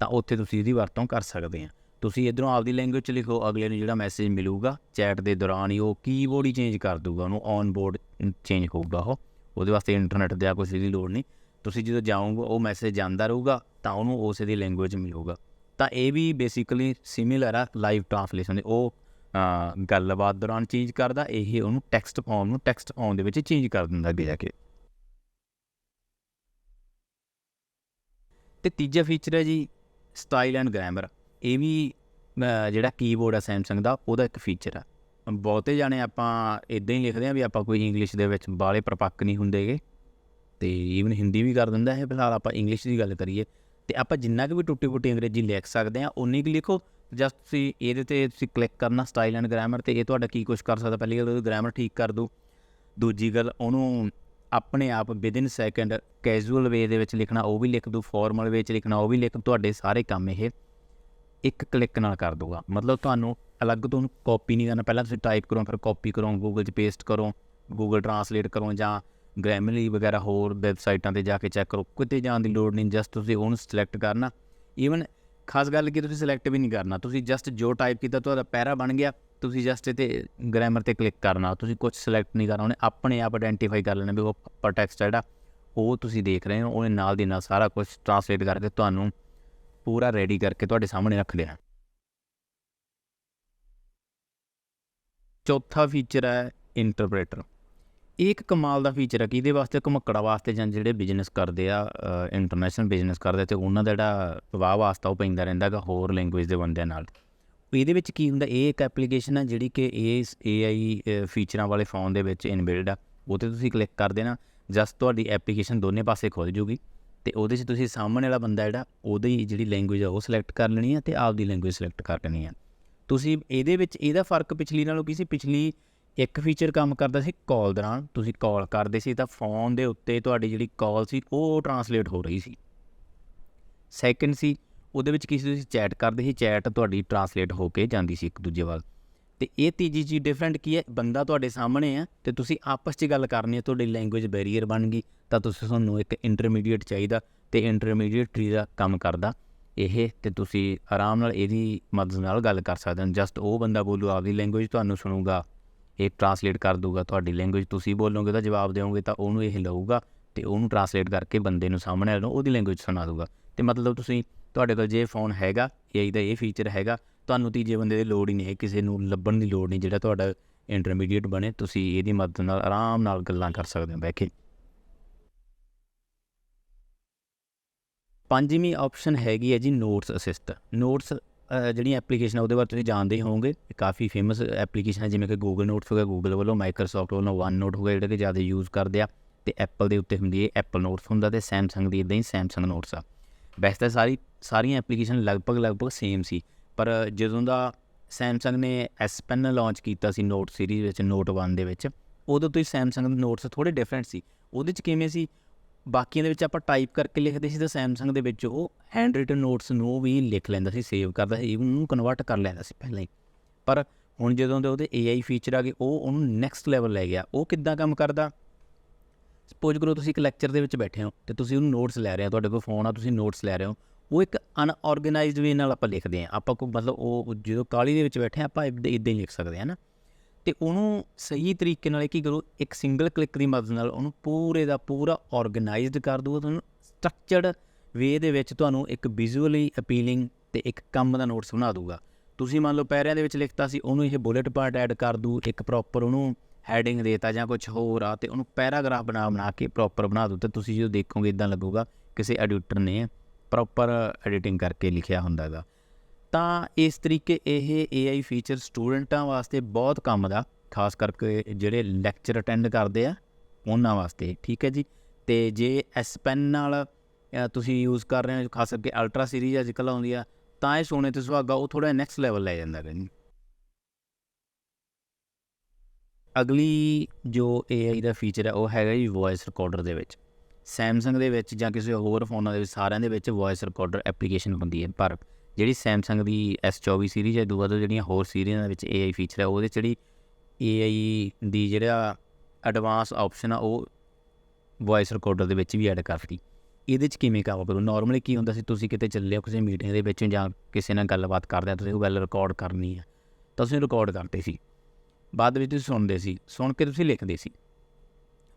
ਤਾਂ ਉੱਥੇ ਤੁਸੀਂ ਇਹਦੀ ਵਰਤੋਂ ਕਰ ਸਕਦੇ ਆ। ਤੁਸੀਂ ਇਧਰੋਂ ਆਪਦੀ ਲੈਂਗੁਏਜ ਚ ਲਿਖੋ, ਅਗਲੇ ਨੂੰ ਜਿਹੜਾ ਮੈਸੇਜ ਮਿਲੂਗਾ ਚੈਟ ਦੇ ਦੌਰਾਨ ਹੀ ਉਹ ਕੀਬੋਰਡ ਹੀ ਚੇਂਜ ਕਰ ਦੂਗਾ, ਉਹਨੂੰ ਔਨ ਬੋਰਡ ਚੇਂਜ ਹੋਊਗਾ ਉਹ। ਉਹਦੇ ਵਾਸਤੇ ਇੰਟਰਨੈਟ ਆ ਕੋਈ ਦੀ ਲੋੜ ਨਹੀਂ। ਤੁਸੀਂ ਜਦੋਂ ਜਾਓਗੇ, ਉਹ ਮੈਸੇਜ ਜਾਂਦਾ ਰਹੂਗਾ, ਤਾਂ ਉਹਨੂੰ ਉਸੇ ਦੀ ਲੈਂਗੁਏਜ ਮਿਲੂਗਾ। ਤਾਂ ਇਹ ਵੀ ਬੇਸਿਕਲੀ ਸਿਮਿਲਰ ਆ ਲਾਈਵ ਟ੍ਰਾਂਸਲੇਸ਼ਨ ਦੇ। ਉਹ ਗੱਲਬਾਤ ਦੌਰਾਨ ਚੇਂਜ ਕਰਦਾ, ਇਹ ਉਹਨੂੰ ਟੈਕਸਟ ਫਾਰਮ ਨੂੰ ਟੈਕਸਟ ਫਾਰਮ ਦੇ ਵਿੱਚ ਚੇਂਜ ਕਰ ਦਿੰਦਾ ਅੱਗੇ ਜਾ ਕੇ। ਤੇ ਤੀਜਾ ਫੀਚਰ ਹੈ ਜੀ ਸਟਾਈਲ ਐਂਡ ਗ੍ਰਾਮਰ ਇਹ ਵੀ ਜਿਹੜਾ ਕੀਬੋਰਡ ਹੈ ਸੈਮਸੰਗ ਦਾ, ਉਹਦਾ ਇੱਕ ਫੀਚਰ ਆ। ਬਹੁਤੇ ਜਾਣੇ ਆਪਾਂ ਇਦਾਂ ਹੀ ਲਿਖਦੇ ਆ ਵੀ ਆਪਾਂ ਕੋਈ ਇੰਗਲਿਸ਼ ਦੇ ਵਿੱਚ ਬਾਲੇ ਪ੍ਰਪੱਕ ਨਹੀਂ ਹੁੰਦੇਗੇ ਤੇ ਈਵਨ ਹਿੰਦੀ ਵੀ ਕਰ ਦਿੰਦਾ ਹੈ, ਫਿਲਹਾਲ ਆਪਾਂ ਇੰਗਲਿਸ਼ ਦੀ ਗੱਲ ਕਰੀਏ। ਤੇ ਆਪਾਂ ਜਿੰਨਾ ਕੁ ਵੀ ਟੁੱਟੀ ਫੁੱਟੀ ਅੰਗਰੇਜ਼ੀ ਲਿਖ ਸਕਦੇ ਆ ਉਨੀ ਕੁ ਲਿਖੋ। ਜਸਟ ਤੁਸੀਂ ਇਹਦੇ ਤੇ ਤੁਸੀਂ ਕਲਿੱਕ ਕਰਨਾ ਸਟਾਈਲ ਐਂਡ ਗ੍ਰਾਮਰ ਤੇ ਇਹ ਤੁਹਾਡਾ ਕੀ ਕੁਝ ਕਰ ਸਕਦਾ, ਪਹਿਲੀ ਗੱਲ ਉਹਦੀ ਗ੍ਰਾਮਰ ਠੀਕ ਕਰ ਦੂ ਦੂਜੀ ਗੱਲ, ਉਹਨੂੰ ਆਪਣੇ ਆਪ ਵਿਦਿਨ ਸੈਕਿੰਡ ਕੈਜੂਅਲ ਵੇ ਦੇ ਵਿੱਚ ਲਿਖਣਾ, ਉਹ ਵੀ ਲਿਖ ਦੂ ਫਾਰਮਲ ਵੇ ਚ ਲਿਖਣਾ, ਉਹ ਵੀ ਲਿਖ ਤੁਹਾਡੇ ਸਾਰੇ ਕੰਮ ਇਹ ਇੱਕ ਕਲਿੱਕ ਨਾਲ ਕਰ ਦੂਗਾ ਮਤਲਬ ਤੁਹਾਨੂੰ ਅਲੱਗ ਤੋਂ ਕਾਪੀ ਨਹੀਂ ਕਰਨਾ, ਪਹਿਲਾਂ ਤੁਸੀਂ ਟਾਈਪ ਕਰੋ, ਫਿਰ ਕਾਪੀ ਕਰੋ ਗੂਗਲ 'ਚ ਪੇਸਟ ਕਰੋ ਗੂਗਲ ਟਰਾਂਸਲੇਟ ਕਰੋ ਜਾਂ ਗ੍ਰਾਮਰਲੀ ਵਗੈਰਾ ਹੋਰ ਵੈਬਸਾਈਟਾਂ ਤੇ ਜਾ ਕੇ ਚੈੱਕ ਕਰੋ, ਕਿਤੇ ਜਾਣ ਦੀ ਲੋੜ ਨਹੀਂ ਜਸਟ ਤੁਸੀਂ ਉਹਨੂੰ ਸਿਲੈਕਟ ਕਰਨਾ। ਈਵਨ ਖਾਸ ਗੱਲ ਕਿ, ਤੁਸੀਂ ਸਿਲੈਕਟ ਵੀ ਨਹੀਂ ਕਰਨਾ। ਤੁਸੀਂ ਜਸਟ ਜੋ ਟਾਈਪ ਕੀਤਾ, ਤੁਹਾਡਾ ਪੈਰਾ ਬਣ ਗਿਆ, ਤੁਸੀਂ ਜਸਟ ਤੇ ਗ੍ਰਾਮਰ ਤੇ ਕਲਿੱਕ ਕਰਨਾ। ਤੁਸੀਂ ਕੁਝ ਸਿਲੈਕਟ ਨਹੀਂ ਕਰਨਾ, ਉਹਨੇ ਆਪਣੇ ਆਪ ਆਇਡੈਂਟੀਫਾਈ ਕਰ ਲੈਣਾ ਵੀ ਉਹ ਉੱਪਰ ਟੈਕਸਟ ਜਿਹੜਾ, ਉਹ ਤੁਸੀਂ ਦੇਖ ਰਹੇ ਹੋ, ਉਹਨੇ ਨਾਲ ਦੀ ਨਾਲ ਸਾਰਾ ਕੁਝ ਟਰਾਂਸਲੇਟ ਕਰਕੇ ਤੁਹਾਨੂੰ ਪੂਰਾ ਰੈਡੀ ਕਰਕੇ ਤੁਹਾਡੇ ਸਾਹਮਣੇ ਰੱਖ ਦੇਣਾ। ਚੌਥਾ ਫੀਚਰ ਹੈ ਇੰਟਰਪ੍ਰੀਟਰ ਇਹ ਇੱਕ ਕਮਾਲ ਦਾ ਫੀਚਰ ਹੈ ਕਿ ਇਹਦੇ ਵਾਸਤੇ ਘਮਕੜਾ ਵਾਸਤੇ ਜਾਂ ਜਿਹੜੇ ਬਿਜ਼ਨਸ ਕਰਦੇ ਆ ਇੰਟਰਨੈਸ਼ਨਲ ਬਿਜ਼ਨਸ ਕਰਦੇ ਤੇ ਉਹਨਾਂ ਦਾ ਜਿਹੜਾ ਪ੍ਰਭਾਵ ਵਾਸਤਾ ਉਹ ਪੈਂਦਾ ਰਹਿੰਦਾ ਗਾ ਹੋਰ ਲੈਂਗੁਏਜ ਦੇ ਬੰਦਿਆਂ ਨਾਲ। ਇਹਦੇ ਵਿੱਚ ਕੀ ਹੁੰਦਾ, ਇਹ ਇੱਕ ਐਪਲੀਕੇਸ਼ਨ ਹੈ ਜਿਹੜੀ ਕਿ ਇਸ AI ਫੀਚਰਾਂ ਵਾਲੇ ਫੋਨ ਦੇ ਵਿੱਚ ਇਨਬਿਲਡ ਆ। ਉਹ ਤੇ ਤੁਸੀਂ ਕਲਿੱਕ ਕਰ ਦੇਣਾ ਜਸਟ ਤੁਹਾਡੀ ਐਪਲੀਕੇਸ਼ਨ ਦੋਨੇ ਪਾਸੇ ਖੁੱਲ ਜੂਗੀ ਤੇ ਉਹਦੇ 'ਚ ਤੁਸੀਂ ਸਾਹਮਣੇ ਵਾਲਾ ਬੰਦਾ ਜਿਹੜਾ, ਉਹਦੀ ਜਿਹੜੀ ਲੈਂਗੁਏਜ ਆ ਉਹ ਸਿਲੈਕਟ ਕਰ ਲੈਣੀ ਆ ਤੇ ਆਪਦੀ ਲੈਂਗੁਏਜ ਸਿਲੈਕਟ ਕਰ ਲੈਣੀ ਆ। ਤੁਸੀਂ ਇਹਦੇ ਵਿੱਚ, ਇਹਦਾ ਫ਼ਰਕ ਪਿਛਲੀ ਨਾਲੋਂ ਕੀ ਸੀ? ਪਿਛਲੀ ਇੱਕ ਫੀਚਰ ਕੰਮ ਕਰਦਾ ਸੀ ਕਾਲ ਦੌਰਾਨ ਤੁਸੀਂ ਕਾਲ ਕਰਦੇ ਸੀ ਤਾਂ ਫੋਨ ਦੇ ਉੱਤੇ ਤੁਹਾਡੀ ਜਿਹੜੀ ਕਾਲ ਸੀ, ਉਹ ਟਰਾਂਸਲੇਟ ਹੋ ਰਹੀ ਸੀ। ਸੈਕੰਡ ਸੀ, ਉਹਦੇ ਵਿੱਚ ਕਿਸੇ ਤੁਸੀਂ ਚੈਟ ਕਰਦੇ ਸੀ ਚੈਟ ਤੁਹਾਡੀ ਟਰਾਂਸਲੇਟ ਹੋ ਕੇ ਜਾਂਦੀ ਸੀ ਇੱਕ ਦੂਜੇ ਵੱਲ। ਤੇ ਇਹ ਤੀਜੀ ਚੀਜ਼ ਡਿਫਰੈਂਟ ਕੀ ਹੈ, ਬੰਦਾ ਤੁਹਾਡੇ ਸਾਹਮਣੇ ਆ ਤੇ ਤੁਸੀਂ ਆਪਸ 'ਚ ਗੱਲ ਕਰਨੀ ਹੈ, ਤੁਹਾਡੀ ਲੈਂਗੁਏਜ ਬੈਰੀਅਰ ਬਣ ਗਈ, ਤਾਂ ਤੁਸੀਂ ਤੁਹਾਨੂੰ ਇੱਕ ਇੰਟਰਮੀਡੀਏਟ ਚਾਹੀਦਾ ਤੇ ਇੰਟਰਮੀਡੀਏਟ ਟਰੀ ਦਾ ਕੰਮ ਕਰਦਾ ਇਹ ਤੇ ਤੁਸੀਂ ਆਰਾਮ ਨਾਲ ਇਹਦੀ ਮਦਦ ਨਾਲ ਗੱਲ ਕਰ ਸਕਦੇ ਹੋ। ਜਸਟ ਉਹ ਬੰਦਾ ਬੋਲੂ, ਆਪਦੀ ਲੈਂਗੁਏਜ ਤੁਹਾਨੂੰ ਸੁਣੂਗਾ। ਇਹ ਟਰਾਂਸਲੇਟ ਕਰ ਦੂਗਾ ਤੁਹਾਡੀ ਲੈਂਗੁਏਜ ਤੁਸੀਂ ਬੋਲੋਗੇ ਤਾਂ ਜਵਾਬ ਦਿਓਗੇ ਤਾਂ ਉਹਨੂੰ ਇਹ ਲਊਗਾ ਤੇ ਉਹਨੂੰ ਟਰਾਂਸਲੇਟ ਕਰਕੇ ਬੰਦੇ ਨੂੰ ਸਾਹਮਣੇ ਵਾਲੇ ਨੂੰ ਉਹਦੀ ਲੈਂਗੁਏਜ ਸੁਣਾ ਦੂਗਾ ਤੇ ਮਤਲਬ ਤੁਸੀਂ ਤੁਹਾਡੇ ਕੋਲ ਜੇ ਫੋਨ ਹੈਗਾ AI ਦਾ ਇਹ ਫੀਚਰ ਹੈਗਾ, ਤੁਹਾਨੂੰ ਤੀਜੇ ਬੰਦੇ ਦੀ ਲੋੜ ਹੀ ਨਹੀਂ ਹੈ, ਕਿਸੇ ਨੂੰ ਲੱਭਣ ਦੀ ਲੋੜ ਨਹੀਂ ਜਿਹੜਾ ਤੁਹਾਡਾ ਇੰਟਰਮੀਡੀਏਟ ਬਣੇ, ਤੁਸੀਂ ਇਹਦੀ ਮਦਦ ਨਾਲ ਆਰਾਮ ਨਾਲ ਗੱਲਾਂ ਕਰ ਸਕਦੇ ਹੋ ਬਹਿ ਕੇ ਪੰਜਵੀਂ ਆਪਸ਼ਨ ਹੈਗੀ ਹੈ ਜੀ ਨੋਟਸ ਅਸਿਸਟ ਨੋਟਸ ਜਿਹੜੀ ਐਪਲੀਕੇਸ਼ਨ ਹੈ ਉਹਦੇ ਬਾਰੇ ਤੁਸੀਂ ਜਾਣਦੇ ਹੀ ਹੋਵੋਗੇ। ਇਹ ਕਾਫੀ ਫੇਮਸ ਐਪਲੀਕੇਸ਼ਨ ਹੈ ਜਿਵੇਂ ਕਿ ਗੂਗਲ ਨੋਟਸ ਹੋ ਗਿਆ ਗੂਗਲ ਵੱਲੋਂ ਮਾਈਕਰੋਸਾਫਟ ਵੱਲੋਂ ਵਨ ਨੋਟ ਹੋ ਗਿਆ, ਜਿਹੜਾ ਕਿ ਜ਼ਿਆਦਾ ਯੂਜ਼ ਕਰਦੇ ਆ। ਤੇ ਐਪਲ ਦੇ ਉੱਤੇ ਹੁੰਦੀ ਹੈ ਐਪਲ ਨੋਟਸ ਹੁੰਦਾ ਤੇ ਸੈਮਸੰਗ ਦੀ ਇਦਾਂ ਹੀ ਸੈਮਸੰਗ ਨੋਟਸ ਆ। ਵੈਸੇ ਤਾਂ ਸਾਰੀ, ਸਾਰੀਆਂ ਐਪਲੀਕੇਸ਼ਨ ਲਗਭਗ ਲਗਭਗ ਸੇਮ ਸੀ। ਪਰ ਜਦੋਂ ਦਾ ਸੈਮਸੰਗ ਨੇ ਐਸ ਪੈਨ ਲਾਂਚ ਕੀਤਾ ਸੀ ਨੋਟ ਸੀਰੀਜ਼ ਵਿੱਚ ਨੋਟ 1 ਦੇ ਵਿੱਚ, ਉਦੋਂ ਤੋਂ ਹੀ ਸੈਮਸੰਗ ਦੇ ਨੋਟਸ ਥੋੜੇ ਡਿਫਰੈਂਟ ਸੀ। ਉਹਦੇ 'ਚ ਕਿਵੇਂ ਸੀ? ਬਾਕੀਆਂ ਦੇ ਵਿੱਚ ਆਪਾਂ ਟਾਈਪ ਕਰਕੇ ਲਿਖਦੇ ਸੀ ਤਾਂ ਸੈਮਸੰਗ ਦੇ ਵਿੱਚ ਉਹ ਹੈਂਡ ਰਿਟਨ ਨੋਟਸ ਨੂੰ ਵੀ ਲਿਖ ਲੈਂਦਾ ਸੀ ਸੇਵ ਕਰਦਾ ਸੀ, ਉਹਨੂੰ ਕਨਵਰਟ ਕਰ ਲੈਂਦਾ ਸੀ ਪਹਿਲਾਂ ਹੀ। ਪਰ ਹੁਣ ਜਦੋਂ ਦੇ ਉਹਦੇ AI ਫੀਚਰ ਆ ਗਏ, ਉਹ ਉਹਨੂੰ ਨੈਕਸਟ ਲੈਵਲ ਲੈ ਗਿਆ। ਉਹ ਕਿੱਦਾਂ ਕੰਮ ਕਰਦਾ? ਸਪੋਜ਼ ਕਰੋ ਤੁਸੀਂ ਇੱਕ ਲੈਕਚਰ ਦੇ ਵਿੱਚ ਬੈਠੇ ਹੋ ਤੇ ਤੁਸੀਂ ਉਹਨੂੰ ਨੋਟਸ ਲੈ ਰਹੇ ਹੋ, ਤੁਹਾਡੇ ਕੋਲ ਫੋਨ ਆ, ਤੁਸੀਂ ਨੋਟਸ ਲੈ ਰਹੇ ਹੋ। ਉਹ ਇੱਕ ਅਨਆਰਗੇਨਾਈਜ਼ਡ ਵੇ ਨਾਲ ਆਪਾਂ ਲਿਖਦੇ ਹਾਂ। ਆਪਾਂ ਕੋ ਮਤਲਬ ਉਹ ਜਦੋਂ ਕਾਲੀ ਦੇ ਵਿੱਚ ਬੈਠੇ ਹਾਂ, ਆਪਾਂ ਇਦਾਂ ਹੀ ਲਿਖ ਸਕਦੇ ਹਾਂ ਨਾ। ਤੇ ਉਹਨੂੰ ਸਹੀ ਤਰੀਕੇ ਨਾਲ ਕੀ ਕਰੋ, ਇੱਕ ਸਿੰਗਲ ਕਲਿੱਕ ਦੀ ਮਦਦ ਨਾਲ ਉਹਨੂੰ ਪੂਰੇ ਦਾ ਪੂਰਾ ਆਰਗੇਨਾਈਜ਼ਡ ਕਰ ਦੂਗਾ ਤੁਹਾਨੂੰ ਸਟਰਕਚਰਡ ਵੇ ਦੇ ਵਿੱਚ ਤੁਹਾਨੂੰ ਇੱਕ ਵਿਜ਼ੂਅਲੀ ਅਪੀਲਿੰਗ ਤੇ ਇੱਕ ਕੰਮ ਦਾ ਨੋਟਸ ਬਣਾ ਦੂਗਾ ਤੁਸੀਂ ਮੰਨ ਲਓ ਪੈਰਿਆਂ ਦੇ ਵਿੱਚ ਲਿਖਤਾ ਸੀ, ਉਹਨੂੰ ਇਹ ਬੁਲੇਟ ਪਾਰਟ ਐਡ ਕਰ ਦੂ, ਇੱਕ ਪ੍ਰੋਪਰ ਉਹਨੂੰ ਹੈਡਿੰਗ ਦੇਤਾ ਜਾਂ ਕੁਝ ਹੋਰ ਆ ਤੇ ਉਹਨੂੰ ਪੈਰਾਗ੍ਰਾਫ ਬਣਾ ਬਣਾ ਕੇ ਪ੍ਰੋਪਰ ਬਣਾ ਦੂ ਤੇ ਤੁਸੀਂ ਜਦੋਂ ਦੇਖੋਗੇ ਇਦਾਂ ਲੱਗੂਗਾ, ਕਿਸੇ ਐਡੀਟਰ ਨੇ ਪ੍ਰੋਪਰ ਐਡੀਟਿੰਗ ਕਰਕੇ ਲਿਖਿਆ ਹੁੰਦਾਗਾ ਤਾਂ ਇਸ ਤਰੀਕੇ ਇਹ AI ਫੀਚਰ ਸਟੂਡੈਂਟਾਂ ਵਾਸਤੇ ਬਹੁਤ ਕੰਮ ਦਾ, ਖਾਸ ਕਰਕੇ ਜਿਹੜੇ ਲੈਕਚਰ ਅਟੈਂਡ ਕਰਦੇ ਆ, ਉਹਨਾਂ ਵਾਸਤੇ, ਠੀਕ ਹੈ ਜੀ? ਤੇ ਜੇ ਐਸ ਪੈਨ ਨਾਲ ਤੁਸੀਂ ਯੂਜ਼ ਕਰ ਰਹੇ ਹੋ, ਖਾਸ ਕਰਕੇ ਅਲਟਰਾ ਸੀਰੀਜ਼ ਅੱਜ ਕੱਲ੍ਹ ਆਉਂਦੀ ਆ, ਤਾਂ ਇਹ ਸੋਨੇ ਤੇ ਸੁਹਾਗਾ ਉਹ ਥੋੜਾ ਨੈਕਸਟ ਲੈਵਲ ਲੈ ਜਾਂਦਾ ਹੈ ਜੀ। ਅਗਲੀ ਜੋ AI ਦਾ ਫੀਚਰ ਹੈ ਉਹ ਹੈਗਾ ਜੀ ਵੌਇਸ ਰਿਕਾਰਡਰ ਦੇ ਵਿੱਚ। ਸੈਮਸੰਗ ਦੇ ਵਿੱਚ ਜਾਂ ਕਿਸੇ ਹੋਰ ਫੋਨਾਂ ਦੇ ਵਿੱਚ, ਸਾਰਿਆਂ ਦੇ ਵਿੱਚ ਵੌਇਸ ਰਿਕਾਰਡਰ ਐਪਲੀਕੇਸ਼ਨ ਹੁੰਦੀ ਹੈ, ਪਰ ਜਿਹੜੀ ਸੈਮਸੰਗ ਦੀ S24 ਸੀਰੀਜ਼ ਹੈ, ਦੂਆ ਤੋਂ ਜਿਹੜੀਆਂ ਹੋਰ ਸੀਰੀਜ਼ਾਂ ਦੇ ਵਿੱਚ AI ਫੀਚਰ ਹੈ ਉਹਦੇ 'ਚ ਜਿਹੜੀ AI ਦੀ ਜਿਹੜਾ ਐਡਵਾਂਸ ਆਪਸ਼ਨ ਆ, ਉਹ ਵੌਇਸ ਰਿਕਾਰਡਰ ਦੇ ਵਿੱਚ ਵੀ ਐਡ ਕਰਤੀ। ਇਹਦੇ 'ਚ ਕਿਵੇਂ ਕੰਮ ਕਰੋ? ਨਾਰਮਲੀ ਕੀ ਹੁੰਦਾ ਸੀ, ਤੁਸੀਂ ਕਿਤੇ ਚੱਲੇ ਹੋ ਕਿਸੇ ਮੀਟਿੰਗ ਦੇ ਵਿੱਚ ਜਾਂ ਕਿਸੇ ਨਾਲ ਗੱਲਬਾਤ ਕਰਦੇ ਆ, ਤੁਸੀਂ ਉਹ ਗੱਲ ਰਿਕਾਰਡ ਕਰਨੀ ਹੈ ਤਾਂ ਤੁਸੀਂ ਰਿਕਾਰਡ ਕਰਦੇ ਸੀ। ਬਾਅਦ ਵਿੱਚ ਤੁਸੀਂ ਸੁਣਦੇ ਸੀ, ਸੁਣ ਕੇ ਤੁਸੀਂ ਲਿਖਦੇ ਸੀ।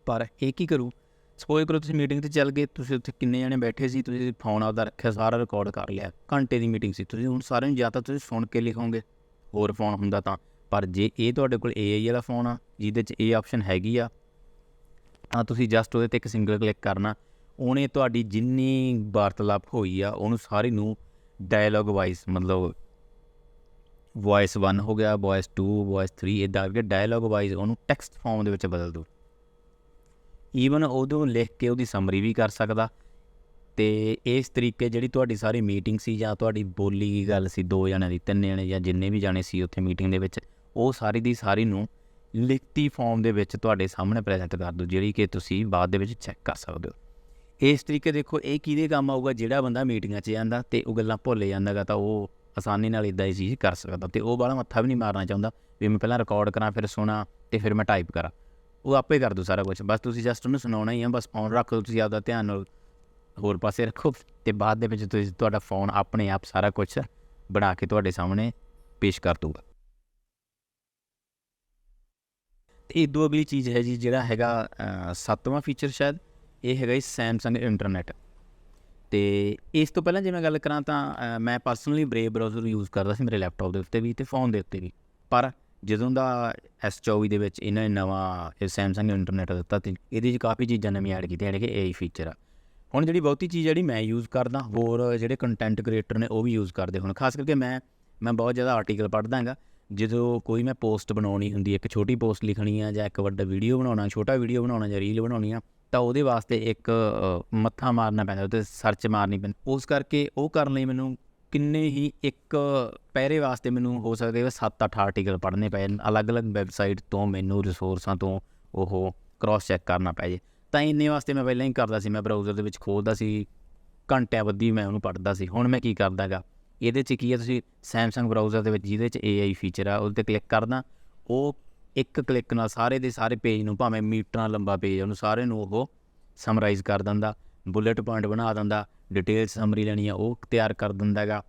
ਪਰ ਇਹ ਕੀ ਕਰੂ? ਸਪੋਜ਼ ਕਰੋ ਤੁਸੀਂ ਮੀਟਿੰਗ ਤੇ ਚੱਲ ਗਏ, ਤੁਸੀਂ ਉੱਥੇ ਕਿੰਨੇ ਜਣੇ ਬੈਠੇ ਸੀ, ਤੁਸੀਂ ਫੋਨ ਆਪਦਾ ਰੱਖਿਆ, ਸਾਰਾ ਰਿਕਾਰਡ ਕਰ ਲਿਆ, ਘੰਟੇ ਦੀ ਮੀਟਿੰਗ ਸੀ। ਤੁਸੀਂ ਹੁਣ ਸਾਰਿਆਂ ਨੂੰ ਜਾਂ ਤਾਂ ਤੁਸੀਂ ਸੁਣ ਕੇ ਲਿਖੋਗੇ, ਹੋਰ ਫੋਨ ਹੁੰਦਾ ਤਾਂ। ਪਰ ਜੇ ਇਹ ਤੁਹਾਡੇ ਕੋਲ AI ਵਾਲਾ ਫੋਨ ਆ, ਜਿਹਦੇ 'ਚ ਇਹ ਆਪਸ਼ਨ ਹੈਗੀ ਆ, ਤਾਂ ਤੁਸੀਂ ਜਸਟ ਉਹਦੇ ਤੇ ਇੱਕ ਸਿੰਗਲ ਕਲਿੱਕ ਕਰਨਾ। ਉਹਨੇ ਤੁਹਾਡੀ ਜਿੰਨੀ ਵਾਰਤਾਲਾਪ ਹੋਈ ਆ, ਉਹਨੂੰ ਸਾਰੀ ਨੂੰ ਡਾਇਲੌਗ ਵਾਈਜ਼ ਮਤਲਬ ਵੌਇਸ 1 ਹੋ ਗਿਆ ਵੌਇਸ 2 ਵੌਇਸ 3 ਇਦਾਂ ਕਰਕੇ ਡਾਇਲੌਗ ਵਾਈਜ਼ ਉਹਨੂੰ ਟੈਕਸਟ ਫਾਰਮ ਦੇ ਵਿੱਚ ਬਦਲ ਦੋ ਈਵਨ ਉਹਦੋਂ ਲਿਖ ਕੇ ਉਹਦੀ ਸਮਰੀ ਵੀ ਕਰ ਸਕਦਾ। ਤੇ ਇਸ ਤਰੀਕੇ ਜਿਹੜੀ ਤੁਹਾਡੀ ਸਾਰੀ ਮੀਟਿੰਗ ਸੀ ਜਾਂ ਤੁਹਾਡੀ ਬੋਲੀ ਦੀ ਗੱਲ ਸੀ, ਦੋ ਜਣਿਆਂ ਦੀ, ਤਿੰਨ ਜਣੇ ਜਾਂ ਜਿੰਨੇ ਵੀ ਜਾਣੇ ਸੀ ਉੱਥੇ ਮੀਟਿੰਗ ਦੇ ਵਿੱਚ, ਉਹ ਸਾਰੀ ਦੀ ਸਾਰੀ ਨੂੰ ਲਿਖਤੀ ਫਾਰਮ ਦੇ ਵਿੱਚ ਤੁਹਾਡੇ ਸਾਹਮਣੇ ਪ੍ਰੈਜ਼ੈਂਟ ਕਰ ਦੋ ਜਿਹੜੀ ਕਿ ਤੁਸੀਂ ਬਾਅਦ ਦੇ ਵਿੱਚ ਚੈੱਕ ਕਰ ਸਕਦੇ ਹੋ। ਇਸ ਤਰੀਕੇ ਦੇਖੋ, ਇਹ ਕਿਹਦੇ ਕੰਮ ਆਊਗਾ? ਜਿਹੜਾ ਬੰਦਾ ਮੀਟਿੰਗਾਂ 'ਚ ਜਾਂਦਾ ਤੇ ਉਹ ਗੱਲਾਂ ਭੁੱਲ ਜਾਂਦਾਗਾ ਤਾਂ ਉਹ ਆਸਾਨੀ ਨਾਲ ਇਦਾਂ ਹੀ ਚੀਜ਼ ਕਰ ਸਕਦਾ। ਤੇ ਉਹ ਬਾਹਲਾ ਮੱਥਾ ਵੀ ਨਹੀਂ ਮਾਰਨਾ ਚਾਹੁੰਦਾ, ਵੀ ਮੈਂ ਪਹਿਲਾਂ ਰਿਕਾਰਡ ਕਰਾਂ, ਫਿਰ ਸੁਣਾ ਤੇ ਫਿਰ ਮੈਂ ਟਾਈਪ ਕਰਾਂ। ਉਹ ਆਪੇ ਕਰ ਦੂ ਸਾਰਾ ਕੁਝ ਬਸ ਤੁਸੀਂ ਜਸਟ ਉਹਨੂੰ ਸੁਣਾਉਣਾ ਹੀ ਆ, ਬਸ ਫੋਨ ਰੱਖ ਲਓ ਤੁਸੀਂ ਆਪਦਾ ਧਿਆਨ ਨਾਲ। ਹੋਰ ਪਾਸੇ ਰੱਖੋ ਤੇ ਬਾਅਦ ਦੇ ਵਿੱਚ ਤੁਸੀਂ ਤੁਹਾਡਾ ਫੋਨ ਆਪਣੇ ਆਪ ਸਾਰਾ ਕੁਝ ਬਣਾ ਕੇ ਤੁਹਾਡੇ ਸਾਹਮਣੇ ਪੇਸ਼ ਕਰ ਦੂਗਾ ਤੇ ਇਹ ਦੋ ਅਗਲੀ ਚੀਜ਼ ਹੈ ਜੀ, ਜਿਹੜਾ ਹੈਗਾ ਸੱਤਵਾਂ ਫੀਚਰ ਸ਼ਾਇਦ, ਇਹ ਹੈਗਾ ਜੀ ਸੈਮਸੰਗ ਇੰਟਰਨੈਟ ਤੇ ਇਸ ਤੋਂ ਪਹਿਲਾਂ ਜੇ ਮੈਂ ਗੱਲ ਕਰਾਂ ਤਾਂ ਮੈਂ ਪਰਸਨਲੀ ਬ੍ਰੇਵ ਬ੍ਰਾਊਜ਼ਰ ਯੂਜ਼ ਕਰਦਾ ਸੀ ਮੇਰੇ ਲੈਪਟਾਪ ਦੇ ਉੱਤੇ ਵੀ ਤੇ ਫੋਨ ਦੇ ਉੱਤੇ ਵੀ। ਪਰ ਜਦੋਂ ਦਾ S24 ਦੇ ਵਿੱਚ ਇਹਨਾਂ ਨੇ ਨਵਾਂ ਇਹ ਸੈਮਸੰਗ ਇੰਟਰਨੈਟ ਦਿੱਤਾ ਤੇ ਇਹਦੇ 'ਚ ਕਾਫੀ ਚੀਜ਼ਾਂ ਨਵੀਆਂ ਐਡ ਕੀਤੀਆਂ, ਜਿਹੜੇ ਕਿ AI ਫੀਚਰ ਆ। ਹੁਣ ਜਿਹੜੀ ਬਹੁਤੀ ਚੀਜ਼ ਜਿਹੜੀ ਮੈਂ ਯੂਜ਼ ਕਰਦਾ, ਹੋਰ ਜਿਹੜੇ ਕੰਟੈਂਟ ਕ੍ਰੀਏਟਰ ਨੇ ਉਹ ਵੀ ਯੂਜ਼ ਕਰਦੇ ਹੁਣ। ਖਾਸ ਕਰਕੇ ਮੈਂ ਮੈਂ ਬਹੁਤ ਜ਼ਿਆਦਾ ਆਰਟੀਕਲ ਪੜ੍ਹਦਾ ਹੈਗਾ, ਜਦੋਂ ਕੋਈ ਮੈਂ ਪੋਸਟ ਬਣਾਉਣੀ ਹੁੰਦੀ ਹੈ ਇੱਕ ਛੋਟੀ ਪੋਸਟ ਲਿਖਣੀ ਆ ਜਾਂ ਇੱਕ ਵੱਡਾ ਵੀਡੀਓ ਬਣਾਉਣਾ, ਛੋਟਾ ਵੀਡੀਓ ਬਣਾਉਣਾ ਜਾਂ ਰੀਲ ਬਣਾਉਣੀ ਆ, ਤਾਂ ਉਹਦੇ ਵਾਸਤੇ ਇੱਕ ਮੱਥਾ ਮਾਰਨਾ ਪੈਂਦਾ ਉਹਤੇ ਸਰਚ ਮਾਰਨੀ ਪੈਂਦੀ। ਉਸ ਕਰਕੇ ਉਹ ਕਰਨ ਲਈ ਮੈਨੂੰ ਕਿੰਨੇ ਹੀ ਇੱਕ ਪਹਿਰੇ ਵਾਸਤੇ ਮੈਨੂੰ ਹੋ ਸਕਦੇ ਵਾ 7-8 ਆਰਟੀਕਲ ਪੜ੍ਹਨੇ ਪਏ ਅਲੱਗ-ਅਲੱਗ ਵੈਬਸਾਈਟ ਤੋਂ ਮੈਨੂੰ ਰਿਸੋਰਸਾਂ ਤੋਂ ਉਹ ਕ੍ਰਾਸ ਚੈੱਕ ਕਰਨਾ ਪੈ ਜੇ। ਤਾਂ ਇੰਨੇ ਵਾਸਤੇ ਮੈਂ ਪਹਿਲਾਂ ਹੀ ਕਰਦਾ ਸੀ, ਮੈਂ ਬਰਾਊਜ਼ਰ ਦੇ ਵਿੱਚ ਖੋਲਦਾ ਸੀ, ਘੰਟਿਆਂ ਬੱਧੀ ਮੈਂ ਉਹਨੂੰ ਪੜ੍ਹਦਾ ਸੀ। ਹੁਣ ਮੈਂ ਕੀ ਕਰਦਾਗਾ, ਇਹਦੇ 'ਚ ਕੀ ਹੈ ਤੁਸੀਂ ਸੈਮਸੰਗ ਬਰਾਊਜ਼ਰ ਦੇ ਵਿੱਚ ਜਿਹਦੇ 'ਚ AI ਫੀਚਰ ਆ, ਉਹਦੇ ਤੇ ਕਲਿੱਕ ਕਰਨਾ। ਉਹ ਇੱਕ ਕਲਿੱਕ ਨਾਲ ਸਾਰੇ ਦੇ ਸਾਰੇ ਪੇਜ ਨੂੰ ਭਾਵੇਂ ਮੀਟਰਾਂ ਲੰਬਾ ਪੇਜ ਉਹਨੂੰ ਸਾਰੇ ਨੂੰ ਉਹ ਸਮਰਾਈਜ਼ ਕਰ ਦਿੰਦਾ। ਬੁਲੇਟ ਪੁਆਇੰਟ ਬਣਾ ਦਿੰਦਾ, ਡਿਟੇਲ ਸਮਰੀ ਲੈਣੀ ਆ, ਉਹ ਤਿਆਰ ਕਰ ਦਿੰਦਾ ਹੈਗਾ,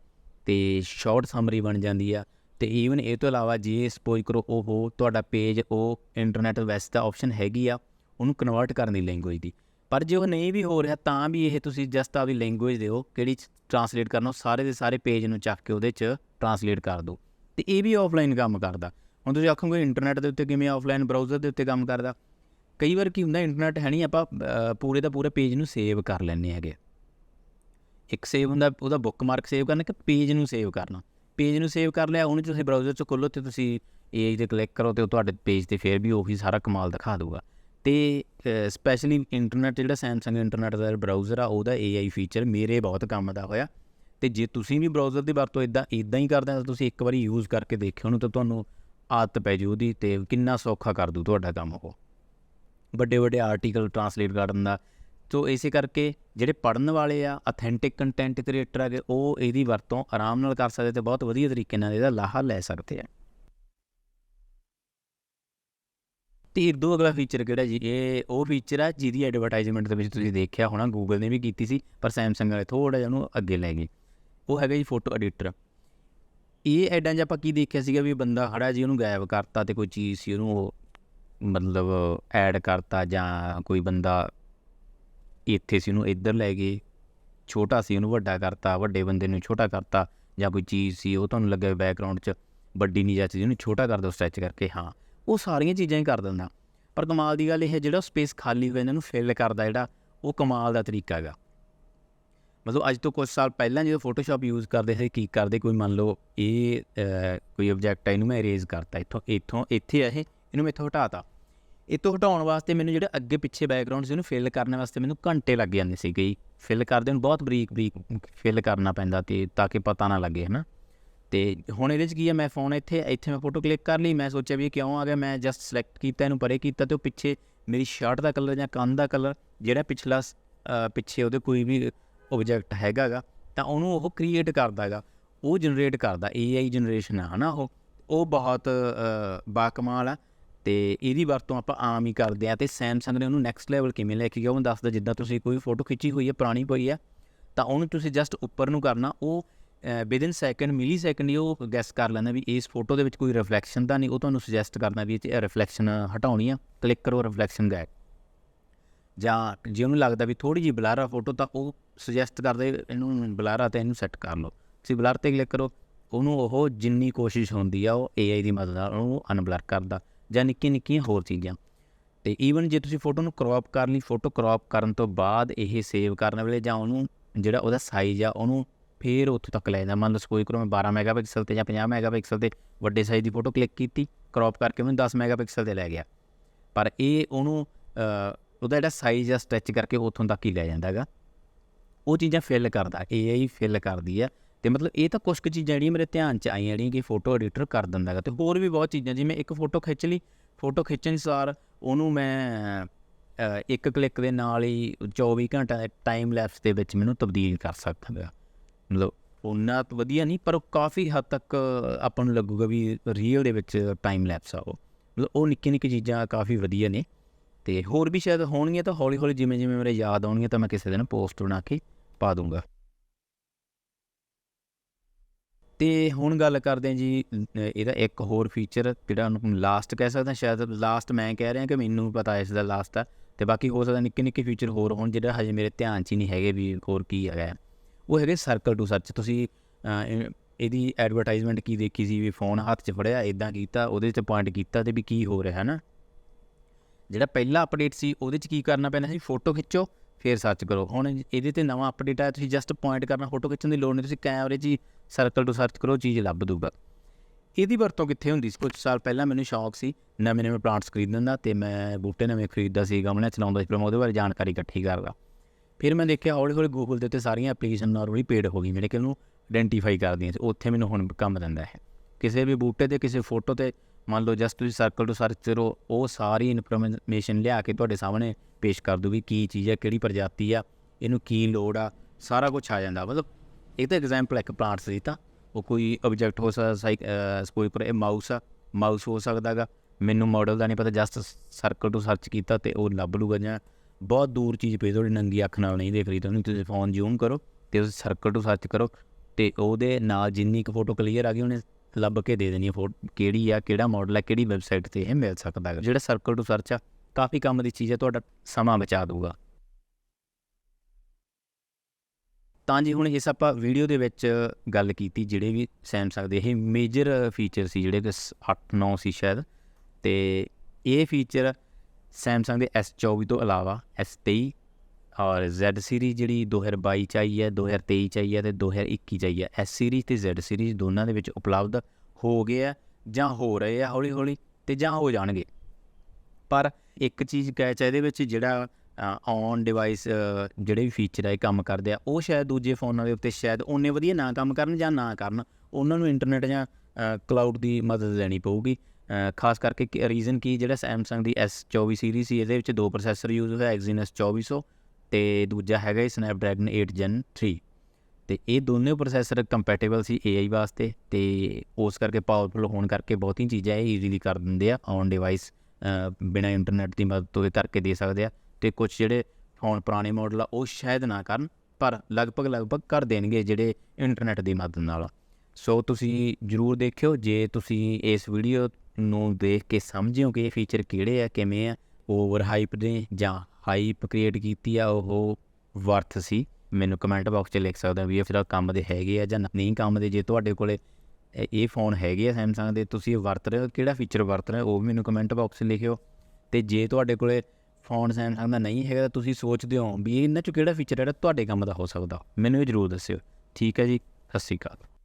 ਤੇ ਸ਼ਾਰਟ ਸਮਰੀ ਬਣ ਜਾਂਦੀ ਆ, ਤੇ ਈਵਨ ਇਹ ਤੋਂ ਇਲਾਵਾ ਜੇ ਸਪੋਜ਼ ਕਰੋ ਉਹ ਤੁਹਾਡਾ ਪੇਜ ਉਹ ਇੰਟਰਨੈਟ ਵੈਸਟ ਦਾ ਆਪਸ਼ਨ ਹੈਗੀ ਆ, ਉਹਨੂੰ ਕਨਵਰਟ ਕਰਨ ਦੀ ਲੈਂਗੁਏਜ ਦੀ। ਪਰ ਜੇ ਉਹ ਨਹੀਂ ਵੀ ਹੋ ਰਿਹਾ, ਤਾਂ ਵੀ ਇਹ ਤੁਸੀਂ ਜਸਟ ਆਪਦੀ ਲੈਂਗੁਏਜ ਦਿਓ, ਕਿਹੜੀ ਟਰਾਂਸਲੇਟ ਕਰਨਾ, ਉਹ ਸਾਰੇ ਦੇ ਸਾਰੇ ਪੇਜ ਨੂੰ ਚੱਕ ਕੇ ਉਹਦੇ 'ਚ ਟਰਾਂਸਲੇਟ ਕਰ ਦਿਓ, ਤੇ ਇਹ ਵੀ ਆਫਲਾਈਨ ਕੰਮ ਕਰਦਾ। ਹੁਣ ਤੁਸੀਂ ਆਖੋਗੇ ਇੰਟਰਨੈਟ ਦੇ ਉੱਤੇ ਕਿਵੇਂ ਆਫਲਾਈਨ ਬਰਾਊਜ਼ਰ ਦੇ ਉੱਤੇ ਕੰਮ ਕਰਦਾ ਕਈ ਵਾਰ ਕੀ ਹੁੰਦਾ ਇੰਟਰਨੈਟ ਹੈ ਨਹੀਂ, ਆਪਾਂ ਪੂਰੇ ਦਾ ਪੂਰਾ ਪੇਜ ਨੂੰ ਸੇਵ ਕਰ ਲੈਂਦੇ ਹੈਗੇ। ਇੱਕ ਸੇਵ ਹੁੰਦਾ, ਉਹਦਾ ਬੁੱਕਮਾਰਕ ਸੇਵ ਕਰਨਾ ਕਿ ਪੇਜ ਨੂੰ ਸੇਵ ਕਰਨਾ। ਪੇਜ ਨੂੰ ਸੇਵ ਕਰ ਲਿਆ, ਉਹਨੂੰ ਤੁਸੀਂ ਬਰਾਊਜ਼ਰ 'ਚ ਖੋਲੋ ਤੇ ਤੁਸੀਂ ਏਜ ਤੇ ਕਲਿੱਕ ਕਰੋ ਤੇ ਉਹ ਤੁਹਾਡੇ ਪੇਜ ਤੇ ਫਿਰ ਵੀ ਉਹੀ ਸਾਰਾ ਕਮਾਲ ਦਿਖਾ ਦੂਗਾ ਤੇ ਸਪੈਸ਼ਲੀ ਇੰਟਰਨੈਟ ਜਿਹੜਾ ਸੈਮਸੰਗ ਇੰਟਰਨੈਟ ਦਾ ਬਰਾਊਜ਼ਰ ਆ, ਉਹਦਾ AI ਫੀਚਰ ਮੇਰੇ ਬਹੁਤ ਕੰਮ ਦਾ ਹੋਇਆ। ਤੇ ਜੇ ਤੁਸੀਂ ਵੀ ਬਰਾਊਜ਼ਰ ਦੀ ਵਰਤੋਂ ਇਦਾਂ ਇਦਾਂ ਹੀ ਕਰਦੇ ਹੋ, ਤਾਂ ਤੁਸੀਂ ਇੱਕ ਵਾਰੀ ਯੂਜ਼ ਕਰਕੇ ਦੇਖਿਓ, ਉਹਨੂੰ ਤਾਂ ਤੁਹਾਨੂੰ ਆਦਤ ਪੈ ਜੂ ਉਹਦੀ ਤੇ ਕਿੰਨਾ ਸੌਖਾ ਕਰ ਦੂ ਤੁਹਾਡਾ ਕੰਮ ਉਹ। ਵੱਡੇ ਵੱਡੇ ਆਰਟੀਕਲ ਟਰਾਂਸਲੇਟ ਕਰਨ ਦਾ ਸੋ ਇਸੇ ਕਰਕੇ ਜਿਹੜੇ ਪੜਨ ਵਾਲੇ ਆ ਅਥੈਂਟਿਕ ਕੰਟੈਂਟ ਕ੍ਰੀਏਟਰ ਹੈਗੇ, ਉਹ ਇਹਦੀ ਵਰਤੋਂ ਆਰਾਮ ਨਾਲ ਕਰ ਸਕਦੇ ਤੇ ਬਹੁਤ ਵਧੀਆ ਤਰੀਕੇ ਨਾਲ ਇਹਦਾ ਲਾਹਾ ਲੈ ਸਕਦੇ ਆ। ਤੇ ਦੋ ਅਗਲਾ ਫੀਚਰ ਕਿਹੜਾ ਜੀ? ਇਹ ਉਹ ਫੀਚਰ ਆ ਜਿਹਦੀ ਐਡਵਰਟਾਈਜ਼ਮੈਂਟ ਦੇ ਵਿੱਚ ਤੁਸੀਂ ਦੇਖਿਆ ਹੋਣਾ ਗੂਗਲ ਨੇ ਵੀ ਕੀਤੀ ਸੀ, ਪਰ ਸੈਮਸੰਗ ਵਾਲੇ ਥੋੜਾ ਜਿਹਾ ਉਹਨੂੰ ਅੱਗੇ ਲੈ ਗਏ। ਉਹ ਹੈਗਾ ਜੀ ਫੋਟੋ ਐਡੀਟਰ ਇਹ ਐਡਾਂ 'ਚ ਆਪਾਂ ਕੀ ਦੇਖਿਆ ਸੀਗਾ ਵੀ ਬੰਦਾ ਖੜਾ ਜੀ, ਉਹਨੂੰ ਗਾਇਬ ਕਰਤਾ ਤੇ ਕੋਈ ਚੀਜ਼ ਸੀ, ਉਹਨੂੰ ਉਹ ਮਤਲਬ ਐਡ ਕਰਤਾ ਜਾਂ ਕੋਈ ਬੰਦਾ ਇੱਥੇ ਸੀ ਉਹਨੂੰ ਇੱਧਰ ਲੈ ਗਏ, ਛੋਟਾ ਸੀ ਉਹਨੂੰ ਵੱਡਾ ਕਰਤਾ, ਵੱਡੇ ਬੰਦੇ ਨੂੰ ਛੋਟਾ ਕਰਤਾ ਜਾਂ ਕੋਈ ਚੀਜ਼ ਸੀ ਉਹ ਤੁਹਾਨੂੰ ਲੱਗਾ ਬੈਕਗ੍ਰਾਉਂਡ 'ਚ, ਵੱਡੀ ਨਹੀਂ ਜੱਚਦੀ ਉਹਨੂੰ ਛੋਟਾ ਕਰ ਦਿਓ ਸਟ੍ਰੈਚ ਕਰਕੇ, ਹਾਂ। ਉਹ ਸਾਰੀਆਂ ਚੀਜ਼ਾਂ ਹੀ ਕਰ ਦਿੰਦਾ। ਪਰ ਕਮਾਲ ਦੀ ਗੱਲ ਇਹ ਹੈ ਜਿਹੜਾ ਸਪੇਸ ਖਾਲੀ ਹੋਇਆ ਇਹਨਾਂ ਨੂੰ ਫਿਲ ਕਰਦਾ ਜਿਹੜਾ, ਉਹ ਕਮਾਲ ਦਾ ਤਰੀਕਾ ਹੈਗਾ। ਮਤਲਬ ਅੱਜ ਤੋਂ ਕੁਝ ਸਾਲ ਪਹਿਲਾਂ ਜਦੋਂ ਫੋਟੋਸ਼ਾਪ ਯੂਜ਼ ਕਰਦੇ ਸੀ, ਕੀ ਕਰਦੇ, ਕੋਈ ਮੰਨ ਲਓ ਇਹ ਕੋਈ ਆਬਜੈਕਟ ਹੈ ਇਹਨੂੰ ਮੈਂ ਇਰੇਜ਼ ਕਰਤਾ। ਇੱਥੋਂ ਇੱਥੋਂ, ਇੱਥੇ ਇਹ ਇਹਨੂੰ ਮੈਂ ਇੱਥੋਂ ਹਟਾਤਾ। ਇੱਥੋਂ ਹਟਾਉਣ ਵਾਸਤੇ ਮੈਨੂੰ ਜਿਹੜੇ ਅੱਗੇ ਪਿੱਛੇ ਬੈਕਗ੍ਰਾਉਂਡ ਸੀ, ਉਹਨੂੰ ਫਿਲ ਕਰਨ ਵਾਸਤੇ ਮੈਨੂੰ ਘੰਟੇ ਲੱਗ ਜਾਂਦੇ ਸੀ ਕਈ ਫਿਲ ਕਰਦੇ ਨੂੰ ਬਹੁਤ ਬਰੀਕ ਬਰੀਕ ਫਿਲ ਕਰਨਾ ਪੈਂਦਾ ਤੇ ਤਾਂ ਕਿ ਪਤਾ ਨਾ ਲੱਗੇ, ਹਨਾ। ਤੇ ਹੁਣ ਇਹਦੇ 'ਚ ਕੀ ਹੈ ਮੈਂ ਫੋਨ ਇੱਥੇ ਇੱਥੇ ਮੈਂ ਫੋਟੋ ਕਲਿੱਕ ਕਰ ਲਈ। ਮੈਂ ਸੋਚਿਆ ਵੀ ਇਹ ਕਿਉਂ ਆ ਗਿਆ? ਮੈਂ ਜਸਟ ਸਿਲੈਕਟ ਕੀਤਾ, ਇਹਨੂੰ ਪਰੇ ਕੀਤਾ ਤੇ ਉਹ ਪਿੱਛੇ ਮੇਰੀ ਸ਼ਰਟ ਦਾ ਕਲਰ ਜਾਂ ਕੰਨ ਦਾ ਕਲਰ ਜਿਹੜਾ ਪਿਛਲਾ ਪਿੱਛੇ ਉਹਦੇ ਕੋਈ ਵੀ ਆਬਜੈਕਟ ਹੈਗਾਗਾ ਤਾਂ ਉਹਨੂੰ ਉਹ ਕ੍ਰੀਏਟ ਕਰਦਾਗਾ ਉਹ ਜਨਰੇਟ ਕਰਦਾ AI ਜਨਰੇਸ਼ਨ ਆ, ਹਨਾ ਉਹ। ਉਹ ਬਹੁਤ ਬਾਕਮਾਲ ਆ। ਤੇ ਇਹਦੀ ਵਰਤੋਂ ਆਪਾਂ ਆਮ ਹੀ ਕਰਦੇ ਆ ਤੇ ਸੈਮਸੰਗ ਨੇ ਉਹਨੂੰ ਨੈਕਸਟ ਲੈਵਲ ਕਿਵੇਂ ਲੈ ਕੇ ਗਿਆ, ਉਹ ਦੱਸਦਾ ਜਿੱਦਾਂ ਤੁਸੀਂ ਕੋਈ ਫੋਟੋ ਖਿੱਚੀ ਹੋਈ ਹੈ, ਪੁਰਾਣੀ ਪਈ ਹੈ, ਤਾਂ ਉਹਨੂੰ ਤੁਸੀਂ ਜਸਟ ਉੱਪਰ ਨੂੰ ਕਰਨਾ, ਉਹ ਵਿਦਿਨ ਸੈਕਿੰਡ ਮਿਲੀ ਸੈਕਿੰਡ ਹੀ ਉਹ ਗੈਸ ਕਰ ਲੈਂਦਾ ਵੀ ਇਸ ਫੋਟੋ ਦੇ ਵਿੱਚ ਕੋਈ ਰਿਫਲੈਕਸ਼ਨ ਤਾਂ ਨਹੀਂ, ਉਹ ਤੁਹਾਨੂੰ ਸੁਜੈਸਟ ਕਰਦਾ ਵੀ ਇਹ ਰਿਫਲੈਕਸ਼ਨ ਹਟਾਉਣੀ ਆ ਕਲਿੱਕ ਕਰੋ ਰਿਫਲੈਕਸ਼ਨ ਗਾਇਬ ਜਾਂ ਜੇ ਉਹਨੂੰ ਲੱਗਦਾ ਵੀ ਥੋੜੀ ਜਿਹੀ ਬਲਾਰਾ ਫੋਟੋ ਤਾਂ ਉਹ ਸੁਜੈਸਟ ਕਰਦੇ ਵੀ ਇਹਨੂੰ ਬਲਾਰਾ ਤੇ ਇਹਨੂੰ ਸੈੱਟ ਕਰ ਲਓ। ਤੁਸੀਂ ਬਲਰ ਤੇ ਕਲਿੱਕ ਕਰੋ, ਉਹਨੂੰ ਉਹ ਜਿੰਨੀ ਕੋਸ਼ਿਸ਼ ਹੁੰਦੀ ਆ, ਉਹ AI ਦੀ ਮਦਦ ਨਾਲ ਉਹਨੂੰ ਅਨਬਲਰ ਕਰਦਾ। ਜਾਂ ਨਿੱਕੀਆਂ ਨਿੱਕੀਆਂ ਹੋਰ ਚੀਜ਼ਾਂ। ਤੇ ਈਵਨ ਜੇ ਤੁਸੀਂ ਫੋਟੋ ਨੂੰ ਕ੍ਰੌਪ ਕਰ ਲਈ ਫੋਟੋ ਕ੍ਰੌਪ ਕਰਨ ਤੋਂ ਬਾਅਦ ਇਹ ਸੇਵ ਕਰਨ ਵੇਲੇ ਜਾਂ ਉਹਨੂੰ ਜਿਹੜਾ ਉਹਦਾ ਸਾਈਜ਼ ਆ, ਉਹਨੂੰ ਫੇਰ ਉੱਥੋਂ ਤੱਕ ਲੈ ਜਾਂਦਾ। ਮੰਨ ਲਓ ਸਪੋਜ਼ ਕਰੋ ਮੈਂ 12 ਮੈਗਾਪਿਕਸਲ ਤੇ ਜਾਂ 50 ਮੈਗਾਪਿਕਸਲ ਤੇ ਵੱਡੇ ਸਾਈਜ਼ ਦੀ ਫੋਟੋ ਕਲਿੱਕ ਕੀਤੀ ਕ੍ਰੌਪ ਕਰਕੇ ਉਹਨੂੰ 10 ਮੈਗਾਪਿਕਸਲ ਤੇ ਲੈ ਗਿਆ। ਪਰ ਇਹ ਉਹਨੂੰ ਉਹਦਾ ਜਿਹੜਾ ਸਾਈਜ਼ ਆ ਸਟ੍ਰੈਚ ਕਰਕੇ ਉੱਥੋਂ ਤੱਕ ਹੀ ਲੈ ਜਾਂਦਾ ਹੈਗਾ ਉਹ ਚੀਜ਼ਾਂ ਫਿਲ ਕਰਦਾ AI ਫਿਲ ਕਰਦੀ ਆ। ਤੇ ਮਤਲਬ ਇਹ ਤਾਂ ਕੁਝ ਕੁ ਚੀਜ਼ਾਂ ਜਿਹੜੀਆਂ ਮੇਰੇ ਧਿਆਨ ਚ ਆਈਆਂ ਜਿਹੜੀਆਂ ਕਿ ਫੋਟੋ ਐਡੀਟਰ ਕਰ ਦਿੰਦਾ ਹੈਗਾ ਤੇ ਹੋਰ ਵੀ ਬਹੁਤ ਚੀਜ਼ਾਂ, ਜਿਵੇਂ ਇੱਕ ਫੋਟੋ ਖਿੱਚ ਲਈ ਫੋਟੋ ਖਿੱਚਣ ਸਾਰ ਉਹਨੂੰ ਮੈਂ ਇੱਕ ਕਲਿੱਕ ਦੇ ਨਾਲ ਹੀ 24 ਘੰਟਾ ਦੇ ਟਾਈਮ ਲੈਪਸ ਦੇ ਵਿੱਚ ਮੈਨੂੰ ਤਬਦੀਲ ਕਰ ਸਕਦਾ ਹੈਗਾ ਮਤਲਬ ਉਹਨਾਂ ਤੋਂ ਵਧੀਆ ਨਹੀਂ, ਪਰ ਉਹ ਕਾਫੀ ਹੱਦ ਤੱਕ ਆਪਾਂ ਨੂੰ ਲੱਗੂਗਾ ਵੀ ਰੀਅਲ ਦੇ ਵਿੱਚ ਟਾਈਮ ਲੈਪਸ ਆ ਉਹ। ਮਤਲਬ ਉਹ ਨਿੱਕੀ ਨਿੱਕੀ ਚੀਜ਼ਾਂ ਕਾਫੀ ਵਧੀਆ ਨੇ ਤੇ ਹੋਰ ਵੀ ਸ਼ਾਇਦ ਹੋਣਗੀਆਂ ਤਾਂ ਹੌਲੀ ਹੌਲੀ ਜਿਵੇਂ ਜਿਵੇਂ ਮੇਰੇ ਯਾਦ ਆਉਣਗੀਆਂ ਤਾਂ ਮੈਂ ਕਿਸੇ ਦਿਨ ਪੋਸਟ ਬਣਾ ਕੇ ਪਾ ਦੂੰਗਾ। ਤੇ ਹੁਣ ਗੱਲ ਕਰਦੇ ਹਾਂ ਜੀ ਇਹਦਾ ਇੱਕ ਹੋਰ ਫੀਚਰ ਜਿਹੜਾ ਨੂੰ ਲਾਸਟ ਕਹਿ ਸਕਦਾ ਸ਼ਾਇਦ ਲਾਸਟ ਮੈਂ ਕਹਿ ਰਿਹਾ ਕਿ ਮੈਨੂੰ ਪਤਾ ਇਸ ਦਾ ਲਾਸਟ ਆ ਤੇ ਬਾਕੀ ਹੋ ਸਕਦਾ ਨਿੱਕੇ ਨਿੱਕੇ ਫੀਚਰ ਹੋਰ ਹੋਣ ਜਿਹੜਾ ਹਜੇ ਮੇਰੇ ਧਿਆਨ 'ਚ ਹੀ ਨਹੀਂ ਹੈਗੇ ਵੀ ਹੋਰ ਕੀ ਹੈਗਾ ਉਹ ਹੈਗੇ ਸਰਕਲ ਟੂ ਸਰਚ ਤੁਸੀਂ ਇਹਦੀ ਐਡਵਰਟਾਈਜ਼ਮੈਂਟ ਕੀ ਦੇਖੀ ਸੀ ਵੀ ਫੋਨ ਹੱਥ 'ਚ ਫੜਿਆ ਇਦਾਂ ਕੀਤਾ, ਉਹਦੇ 'ਚ ਪੁਆਇੰਟ ਕੀਤਾ ਤੇ ਵੀ ਕੀ ਹੋ ਰਿਹਾ ਹੈ ਨਾ ਜਿਹੜਾ ਪਹਿਲਾ ਅਪਡੇਟ ਸੀ, ਉਹਦੇ 'ਚ ਕੀ ਕਰਨਾ ਪੈਣਾ ਸੀ? ਫੋਟੋ ਖਿੱਚੋ। ਫਿਰ ਸਰਚ ਕਰੋ। ਹੁਣ ਇਹਦੇ ਤੇ ਨਵਾਂ ਅਪਡੇਟ ਆਇਆ, ਤੁਸੀਂ ਜਸਟ ਪੁਆਇੰਟ ਕਰਨਾ ਫੋਟੋ ਖਿੱਚਣ ਦੀ ਲੋੜ ਨਹੀਂ, ਤੁਸੀਂ ਕੈਮਰੇ 'ਚ ਹੀ ਸਰਕਲ ਟੂ ਸਰਚ ਕਰੋ, ਚੀਜ਼ ਲੱਭ ਦੂਗਾ ਇਹਦੀ ਵਰਤੋਂ ਕਿੱਥੇ ਹੁੰਦੀ ਸੀ? ਕੁਝ ਸਾਲ ਪਹਿਲਾਂ ਮੈਨੂੰ ਸ਼ੌਕ ਸੀ ਨਵੇਂ ਨਵੇਂ ਪਲਾਂਟਸ ਖਰੀਦਣ ਦਾ ਤੇ ਮੈਂ ਬੂਟੇ ਨਵੇਂ ਖਰੀਦਦਾ ਸੀ ਗਮਲੇ ਚਲਾਉਂਦਾ ਸੀ, ਫਿਰ ਮੈਂ ਉਹਦੇ ਬਾਰੇ ਜਾਣਕਾਰੀ ਇਕੱਠੀ ਕਰਦਾ। ਫਿਰ ਮੈਂ ਦੇਖਿਆ ਹੌਲੀ ਹੌਲੀ ਗੂਗਲ ਦੇ ਉੱਤੇ ਸਾਰੀਆਂ ਐਪਲੀਕੇਸ਼ਨ ਨਾਰਮਲੀ ਪੇਡ ਹੋ ਗਈ, ਮੇਰੇ ਕਿ ਨੂੰ ਆਇਡੈਂਟੀਫਾਈ ਕਰਦੀਆਂ ਸੀ, ਉੱਥੇ ਮੈਨੂੰ ਹੁਣ ਕੰਮ ਦਿੰਦਾ ਹੈ। ਕਿਸੇ ਵੀ ਬੂਟੇ ਤੇ, ਕਿਸੇ ਫੋਟੋ ਤੇ ਮੰਨ ਲਓ ਜਸਟ ਤੁਸੀਂ ਸਰਕਲ ਟੂ ਸਰਚ ਕਰੋ ਉਹ ਸਾਰੀ ਇਨਫੋਰਮੇਸ਼ਨ ਲਿਆ ਕੇ ਤੁਹਾਡੇ ਸਾਹਮਣੇ ਪੇਸ਼ ਕਰ ਦੂਗੀ ਕੀ ਚੀਜ਼ ਹੈ ਕਿਹੜੀ ਪ੍ਰਜਾਤੀ ਆ, ਇਹਨੂੰ ਕੀ ਲੋੜ ਆ, ਸਾਰਾ ਕੁਝ ਆ ਜਾਂਦਾ। ਮਤਲਬ ਇਹ ਤਾਂ ਐਗਜ਼ਾਮਪਲ ਇੱਕ ਪਲਾਂਟਸ ਦੀ ਤਾਂ। ਉਹ ਕੋਈ ਆਬਜੈਕਟ ਹੋ ਸਕਦਾ ਸਾਈਕ ਪਰ ਇਹ ਮਾਊਸ ਆ ਮਾਊਸ ਹੋ ਸਕਦਾਗਾ ਮੈਨੂੰ ਮਾਡਲ ਦਾ ਨਹੀਂ ਪਤਾ ਜਸਟ ਸਰਕਲ ਤੋਂ ਸਰਚ ਕੀਤਾ ਤੇ ਉਹ ਲੱਭ ਲੂਗਾ ਜਾਂ ਬਹੁਤ ਦੂਰ ਚੀਜ਼ ਪਈ, ਤੁਹਾਡੀ ਨੰਗੀ ਅੱਖ ਨਾਲ ਨਹੀਂ ਦੇਖ ਰਹੀ ਤੁਹਾਨੂੰ, ਤੁਸੀਂ ਫੋਨ ਜ਼ੂਮ ਕਰੋ ਤੇ ਉਸ ਸਰਕਲ ਤੋਂ ਸਰਚ ਕਰੋ ਤੇ ਉਹਦੇ ਨਾਲ ਜਿੰਨੀ ਕੁ ਫੋਟੋ ਕਲੀਅਰ ਆ ਗਈ, ਉਹਨੇ ਲੱਭ ਕੇ ਦੇ ਦੇਣੀ ਫੋਟੋ, ਕਿਹੜੀ ਆ, ਕਿਹੜਾ ਮਾਡਲ ਆ, ਕਿਹੜੀ ਵੈਬਸਾਈਟ ਤੇ ਇਹ ਮਿਲ ਸਕਦਾ ਹੈ ਜਿਹੜਾ ਸਰਕਲ ਟੂ ਸਰਚ ਆ, ਕਾਫੀ ਕੰਮ ਦੀ ਚੀਜ਼ ਹੈ ਤੁਹਾਡਾ ਸਮਾਂ ਬਚਾ ਦੂਗਾ ਤਾਂ ਜੀ ਹੁਣ ਇਸ ਆਪਾਂ ਵੀਡੀਓ ਦੇ ਵਿੱਚ ਗੱਲ ਕੀਤੀ, ਜਿਹੜੇ ਵੀ ਸੈਮਸੰਗ ਦੇ ਇਹ ਮੇਜਰ ਫੀਚਰ ਸੀ, ਜਿਹੜੇ ਕਿ 8 9 ਸੀ ਸ਼ਾਇਦ। ਤੇ ਇਹ ਫੀਚਰ ਸੈਮਸੰਗ ਦੇ S24 ਤੋਂ ਇਲਾਵਾ S23 ਔਰ Z ਸੀਰੀਜ਼ ਜਿਹੜੀ 2022 ਚ ਆਈ ਹੈ 2023 ਚ ਆਈ ਹੈ ਤੇ 2021 ਚ ਆਈ ਹੈ। S ਸੀਰੀਜ਼ ਤੇ Z ਸੀਰੀਜ਼ ਦੋਨਾਂ ਦੇ ਵਿੱਚ ਉਪਲਬਧ ਹੋ ਗਏ ਆ ਜਾਂ ਹੋ ਰਹੇ ਆ ਹੌਲੀ ਹੌਲੀ ਤੇ ਜਾਂ ਹੋ ਜਾਣਗੇ। ਪਰ ਇੱਕ ਚੀਜ਼ ਕੈਚ ਹੈ ਇਹਦੇ ਵਿੱਚ ਜਿਹੜਾ ਔਨ ਡਿਵਾਈਸ ਜਿਹੜੇ ਵੀ ਫੀਚਰ ਆ ਕੰਮ ਕਰਦੇ ਆ, ਉਹ ਸ਼ਾਇਦ ਦੂਜੇ ਫੋਨਾਂ ਦੇ ਉੱਤੇ ਸ਼ਾਇਦ ਉਹਨੇ ਵਧੀਆ ਨਾ ਕੰਮ ਕਰਨ ਜਾਂ ਨਾ ਕਰਨ, ਉਹਨਾਂ ਨੂੰ ਇੰਟਰਨੈਟ ਜਾਂ ਕਲਾਊਡ ਦੀ ਮਦਦ ਲੈਣੀ ਪਊਗੀ। ਖਾਸ ਕਰਕੇ ਰੀਜ਼ਨ ਕੀ ਜਿਹੜਾ Samsung ਦੀ S24 ਸੀਰੀਜ਼ ਸੀ, ਇਹਦੇ ਵਿੱਚ ਦੋ ਪ੍ਰੋਸੈਸਰ ਯੂਜ਼ ਹੋਇਆ, Exynos 2400 ਤੇ ਦੂਜਾ ਹੈਗਾ ਇਹ Snapdragon 8 Gen 3 ਤੇ ਇਹ ਦੋਨੇ ਪ੍ਰੋਸੈਸਰ ਕੰਪੈਟੀਬਲ ਸੀ AI ਵਾਸਤੇ ਤੇ ਉਸ ਕਰਕੇ ਪਾਵਰਫੁਲ ਹੋਣ ਕਰਕੇ ਬਹੁਤੀ ਚੀਜ਼ਾਂ ਇਹ ਈਜ਼ੀਲੀ ਕਰ ਦਿੰਦੇ ਆ ਔਨ ਡਿਵਾਈਸ ਬਿਨਾ ਇੰਟਰਨੈਟ ਦੀ ਮਦਦ ਤੋਂ ਇਹ ਕਰਕੇ ਦੇ ਸਕਦੇ ਆ। ਤੇ ਕੁਝ ਜਿਹੜੇ ਫੋਨ ਪੁਰਾਣੇ ਮਾਡਲ ਆ, ਉਹ ਸ਼ਾਇਦ ਨਾ ਕਰਨ, ਪਰ ਲਗਭਗ ਲਗਭਗ ਕਰ ਦੇਣਗੇ ਜਿਹੜੇ ਇੰਟਰਨੈਟ ਦੀ ਮਦਦ ਨਾਲ। ਸੋ ਤੁਸੀਂ ਜਰੂਰ ਦੇਖਿਓ, ਜੇ ਤੁਸੀਂ ਇਸ ਵੀਡੀਓ ਨੂੰ ਦੇਖ ਕੇ ਸਮਝਿਓ ਕਿ ਇਹ ਫੀਚਰ ਕਿਹੜੇ ਆ, ਕਿਵੇਂ ਆ ਓਵਰ ਹਾਈਪ ਨੇ ਜਾਂ ਹਾਈਪ ਕ੍ਰੀਏਟ ਕੀਤੀ ਆ, ਉਹ ਵਰਥ ਸੀ। ਮੈਨੂੰ ਕਮੈਂਟ ਬਾਕਸ 'ਚ ਲਿਖ ਸਕਦੇ ਹੋ ਵੀ ਇਹ ਫਿਰ ਕੰਮ ਦੇ ਹੈਗੇ ਆ ਜਾਂ ਨਹੀਂ ਕੰਮ ਦੇ। ਜੇ ਤੁਹਾਡੇ ਕੋਲੇ ਇਹ- ਇਹ ਫੋਨ ਹੈਗੇ ਆ Samsung ਦੇ, ਤੁਸੀਂ ਇਹ ਵਰਤ ਰਹੇ ਹੋ, ਕਿਹੜਾ ਫੀਚਰ ਵਰਤ ਰਹੇ ਹੋ, ਉਹ ਵੀ ਮੈਨੂੰ ਕਮੈਂਟ ਬਾਕਸ 'ਚ ਲਿਖਿਓ। ਤੇ ਜੇ ਤੁਹਾਡੇ ਕੋਲੇ ਫੋਨ Samsung ਦਾ ਨਹੀਂ ਹੈਗਾ ਤਾਂ ਤੁਸੀਂ ਸੋਚਦੇ ਹੋ ਵੀ ਇਹਨਾਂ 'ਚੋਂ ਕਿਹੜਾ ਫੀਚਰ ਹੈ ਤੁਹਾਡੇ ਕੰਮ ਦਾ ਹੋ ਸਕਦਾ। ਮੈਨੂੰ ਇਹ ਜ਼ਰੂਰ ਦੱਸਿਓ। ਠੀਕ ਹੈ ਜੀ, ਸਤਿ ਸ਼੍ਰੀ ਅਕਾਲ।